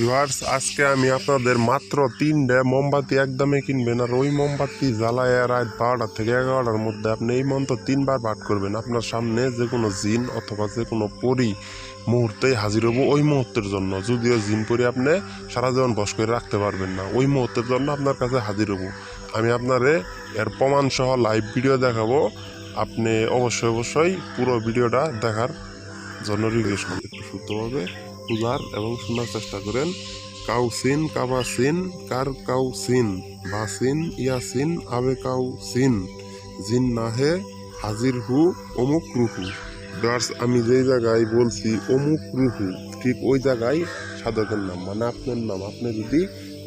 Viewers, আজকে আমি আপনাদের মাত্র তিনটে মোমবাতি একদমে কিনবেন আর ওই মোমবাতি জ্বালায় রাত বারোটা থেকে এগারোটার মধ্যে আপনি এই মন্ত্র তিনবার পাঠ করবেন। আপনার সামনে যে কোনো জিন অথবা যে কোনো পরি মুহূর্তেই হাজির হব ওই মুহূর্তের জন্য। যদিও জিন পরি আপনি সারা জীবন বস করে রাখতে পারবেন না, ওই মুহূর্তের জন্য আপনার কাছে হাজির হব। আমি আপনারে এর প্রমাণ সহ লাইভ ভিডিও দেখাবো। আপনি অবশ্যই অবশ্যই পুরো ভিডিওটা দেখার জন্য রিকোয়েস্ট একটু শুদ্ধভাবে পূজার এবং শোনার চেষ্টা করেন। কাউ কাউসিন, কাবাসিন কার কাউসিন বাসিন, ইয়াসিন আবে কাউ কাউসিন জিন নাহে, হাজির হু, অমুক রুহু। গার্স আমি যেই জায়গায় বলছি অমুক রুহু, ঠিক ওই জায়গায় সাধকের নাম। মানে আপনার নাম, আপনি যদি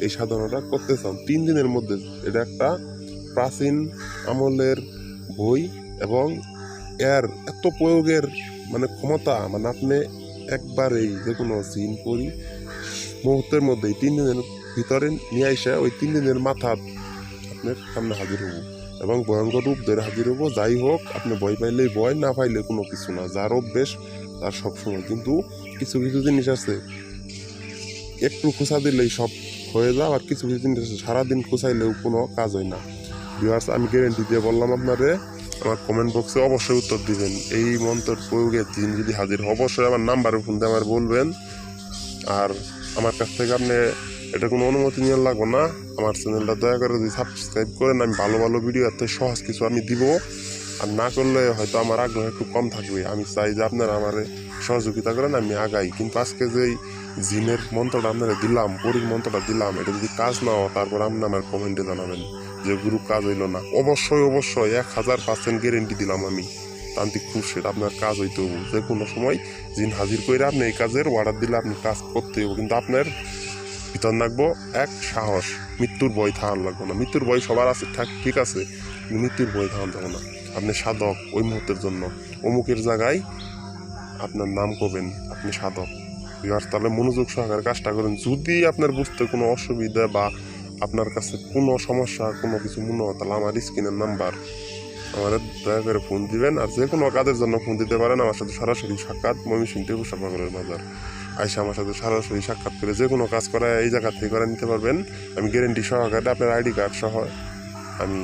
এই সাধনাটা করতে চান, তিন দিনের মধ্যে এটা একটা প্রাচীন আমলের বই এবং এর এত প্রয়োগের মানে ক্ষমতা মানে আপনি একবারেই যে কোনো জিন করি, মুহূর্তের মধ্যেই তিন দিনের ভিতরে নিয়ে আসে ওই তিন দিনের মাথা আপনার সামনে হাজির হব এবং ভয়ঙ্কর রূপ ধরে হাজির হব। যাই হোক, আপনি ভয় পাইলেই ভয়, না পাইলে কোনো কিছু না। যার অভ্যেস, তার সবসময়। কিন্তু কিছু কিছু জিনিস আছে, একটু খোঁচা দিলেই সব হয়ে যাও, আর কিছু কিছু জিনিস আছে, সারাদিন খোঁচাইলেও কোনো কাজ হয় না। ভিউয়ার্স আমি গ্যারেন্টি দিয়ে বললাম আপনারে আমার কমেন্ট বক্সে অবশ্যই উত্তর দিবেন। এই মন্ত্রের প্রয়োগের দিন যদি হাজির অবশ্যই আমার নাম্বারে ফোন দিয়ে আমার বলবেন। আর আমার কাছ থেকে আপনি এটা কোনো অনুমতি নিয়ে লাগবো না। আমার চ্যানেলটা দয়া করে যদি সাবস্ক্রাইব করেন, আমি ভালো ভালো ভিডিও এত সহজ কিছু আমি দিব। আর না করলে হয়তো আমার আগ্রহ একটু কম থাকবে। আমি চাই যে আপনারা আমার সহযোগিতা করেন, আমি আগাই। কিন্তু আজকে যে জিনের মন্ত্রটা আপনারা দিলাম, পরীর মন্ত্রটা দিলাম, এটা যদি কাজ না হয়, তারপর আপনি আমার কমেন্টে জানাবেন যে, গুরু, কাজ হইল না। অবশ্যই অবশ্যই এক হাজার পার্সেন্ট গ্যারেন্টি দিলাম আমি। তান্ত্রিক খুরশেদ আপনার কাজ হইতে হব যে কোনো সময় জিন হাজির করে আপনি এই কাজের অর্ডার দিলে আপনি কাজ করতে হব কিন্তু আপনার ভিতর লাগবো এক সাহস, মৃত্যুর ভয় থাকার লাগবো না। মৃত্যুর ভয় সবার আছে ঠিক আছে। মৃত্যুর ভয় থাকান যাব না। আপনি সাধক ওই মুহূর্তের জন্য। অমুকের জায়গায় আপনার নাম করবেন, আপনি সাধক। বিহার, তাহলে মনোযোগ সহকারে কাজটা করেন। যদি আপনার বুঝতে কোনো অসুবিধা বা আপনার কাছে কোনো সমস্যা, কোনো কিছু মনে হয়, তাহলে আমার স্ক্রিনের নাম্বার আমার দয়া করে ফোন দিবেন আর যে কোনো কাজের জন্য ফোন দিতে পারেন আমার সাথে সরাসরি সাক্ষাৎ ময়মনসিং টেবু সাপাগরের বাজার। আইসা আমার সাথে সরাসরি সাক্ষাৎ করে যে কোনো কাজ করা এই জায়গা থেকে করে নিতে পারবেন। আমি গ্যারেন্টি সহকারে আপনার আইডি কার্ড সহ আমি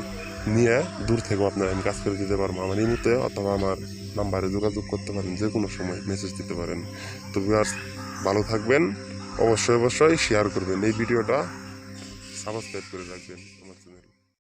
নিয়ে দূর থেকেও আপনার আমি কাজ করে দিতে পারব। আমার ইমুতে অথবা আমার নাম্বারে যোগাযোগ করতে পারেন যে কোনো সময় মেসেজ দিতে পারেন। তো ভিউয়ার্স ভালো থাকবেন। অবশ্যই অবশ্যই শেয়ার করবেন। এই ভিডিওটা সাবস্ক্রাইব করে রাখবেন।